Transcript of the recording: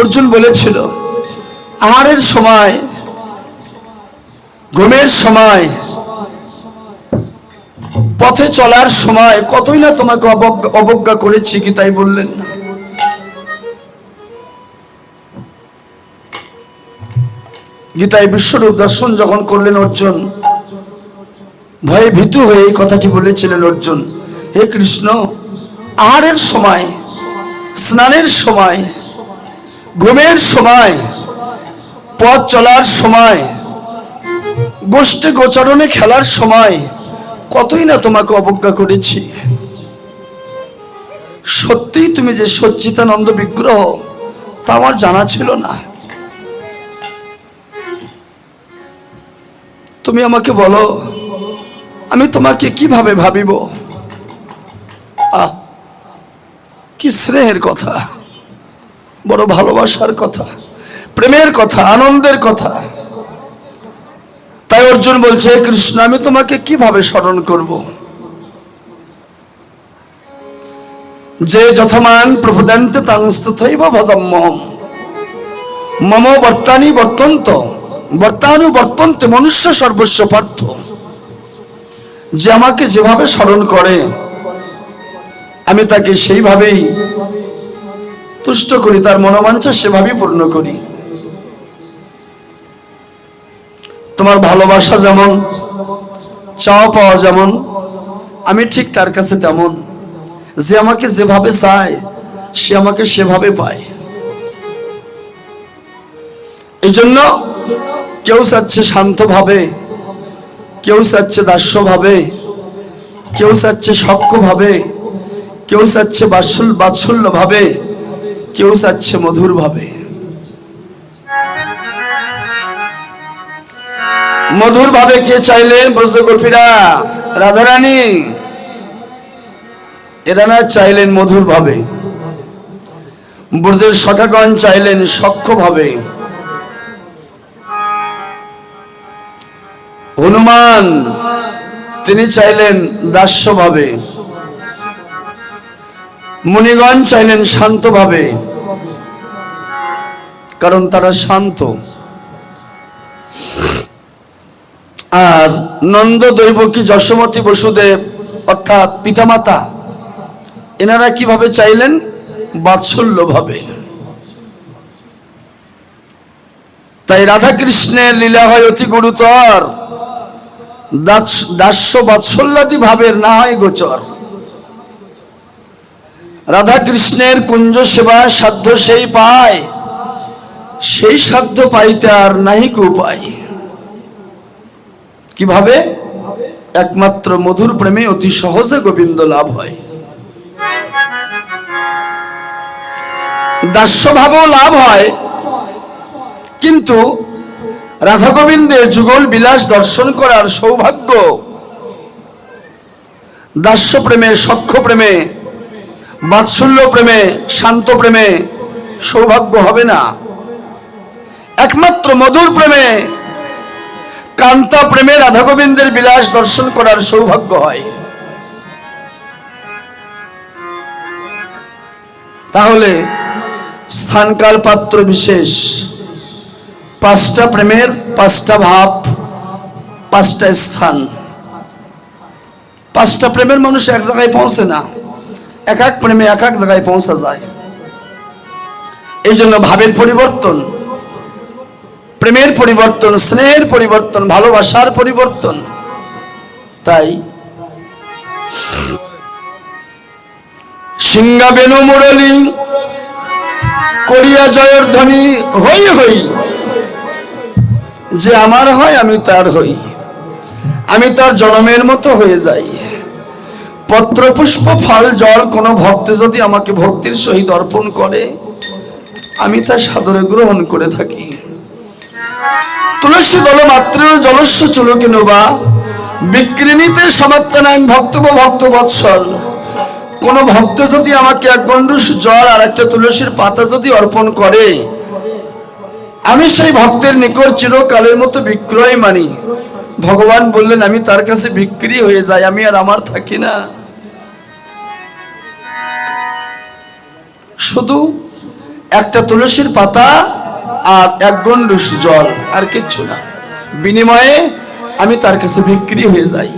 অর্জুন বলেছিল, আহারের সময়, ঘুমের সময়, পথে চলার সময় কতই না তোমাকে অবজ্ঞা- করেছি কি তাই বললেন না। গীতায় বিশ্বরূপ দর্শন যখন করলেন অর্জুন, ভয়ে ভীতু হয়ে এই কথাটি বলেছিলেন অর্জুন, হে কৃষ্ণ, আহারের সময়, স্নানের সময় ঘুমের সময়, পথ চলার সময়, গোষ্ঠী গোচরণে খেলার সময়, কতই না তোমাকে অবজ্ঞা করেছি। সত্যিই তুমি যে সচ্চিতানন্দ বিগ্রহ, তা আমার জানা ছিল না। তুমি আমাকে বলো, আমি তোমাকে কীভাবে ভাবিব? আহ, কি স্নেহের কথা। বড় ভালোবাসার কথা, প্রেমের কথা, আনন্দের কথা। তাই অর্জুন বলছে কৃষ্ণ, আমি তোমাকে কীভাবে স্মরণ করব? যে যথমান প্রভুদন্তে তাংস্তথৈব ভজম্মহম মম বর্তানি বর্তন্ত, বর্তানু বর্তন্তে মনুষ্য সর্বস্ব পার্থ। যে আমাকে যেভাবে স্মরণ করে, আমি তাকে সেইভাবেই তুষ্ট করি, তার মনোবাঞ্ছা সেভাবেই পূর্ণ করি। তোমার ভালোবাসা যেমন, চাওয়া পাওয়া যেমন, আমি ঠিক তার কাছে তেমন। যে আমাকে যেভাবে চায়, সে আমাকে সেভাবে পায়। এই জন্য কেউ চাচ্ছে শান্তভাবে, কেউ চাচ্ছে দাস্যভাবে, কেউ চাচ্ছে সক্ষভাবে কেউ চাচ্ছে বাৎসল বাৎসল্য ভাবে কেউ চাচ্ছে মধুর ভাবে মধুর ভাবে কে চাইলেন ব্রজগোপীরা রাধারানী, এরা না চাইলেন মধুর ভাবে ব্রজের সখাগণ চাইলেন সক্ষ ভাবে হনুমান, তিনি চাইলেন দাস্যভাবে। মুনিগণ চাইলেন শান্তভাবে। কারণ তারা শান্ত। আর নন্দ দৈবকী যশোমতী বসুদেব, অর্থাৎ পিতামাতা, এনারা কীভাবে চাইলেন? বাৎসল্য ভাবে তাই রাধা কৃষ্ণের লীলা হয় অতি গুরুতর দাস- দাস্য বাৎসল্যাদি ভাবের না হয় গোচর। রাধা কৃষ্ণের কুঞ্জ সেবা সাধ্য সেই পায়। সেই সাধ্য পাইতে আর নাহিক উপায়। কীভাবে? একমাত্র মধুর প্রেমে অতি সহজে গোবিন্দ লাভ হয়। দাস্যভাবেও লাভ হয়। কিন্তু রাধা গোবিন্দের যুগল বিলাস দর্শন করার সৌভাগ্য দাস্য প্রেমে সক্ষ প্রেমে, বাৎসল্য প্রেমে, শান্ত প্রেমে সৌভাগ্য হবে না। একমাত্র মধুর প্রেমে কান্তা প্রেমে রাধা গোবিন্দের বিলাস দর্শন করার সৌভাগ্য হয়। তাহলে স্থানকাল পাত্র বিশেষ, পাঁচটা প্রেমের পাঁচটা ভাব, পাঁচটা স্থান। পাঁচটা প্রেমের মানুষ এক জায়গায় পৌঁছে না, এক এক প্রেমে এক এক জায়গায় পৌঁছা যায়। এই জন্য ভাবের পরিবর্তন প্রেমের পরিবর্তন, স্নেহের পরিবর্তন, ভালোবাসার পরিবর্তন। তাই সিংহা বেনু মুরলী করিয়া জয়ের ধ্বনি, হই হই। যে আমার হয়, আমি তার হই। আমি তার জনমের মতো হয়ে যাই। পত্র পুষ্প ফল, জল, কোন ভক্ত যদি আমাকে ভক্তির সহিত অর্পণ করে, আমি তা সাদরে গ্রহণ করে থাকি। তুলসী দল মাত্র জলস্য চুলকিন বা বিক্রিণীতে সমাত্তানাং ভক্তব ভক্ত বৎসল কোন ভক্ত যদি আমাকে এক গন্ডুস জল আর একটা তুলসীর পাতা যদি অর্পণ করে, আমি সেই ভক্তের নিকট চিরকালের মতো বিক্রয় মানি। ভগবান বললেন, আমি তার কাছে বিক্রি হয়ে যাই, আমি আর আমার থাকি না। শুধু একটা তুলসীর পাতা আর এক জল আর কিচ্ছু না। বিনিময়ে আমি তার কাছে বিক্রি হয়ে যাই।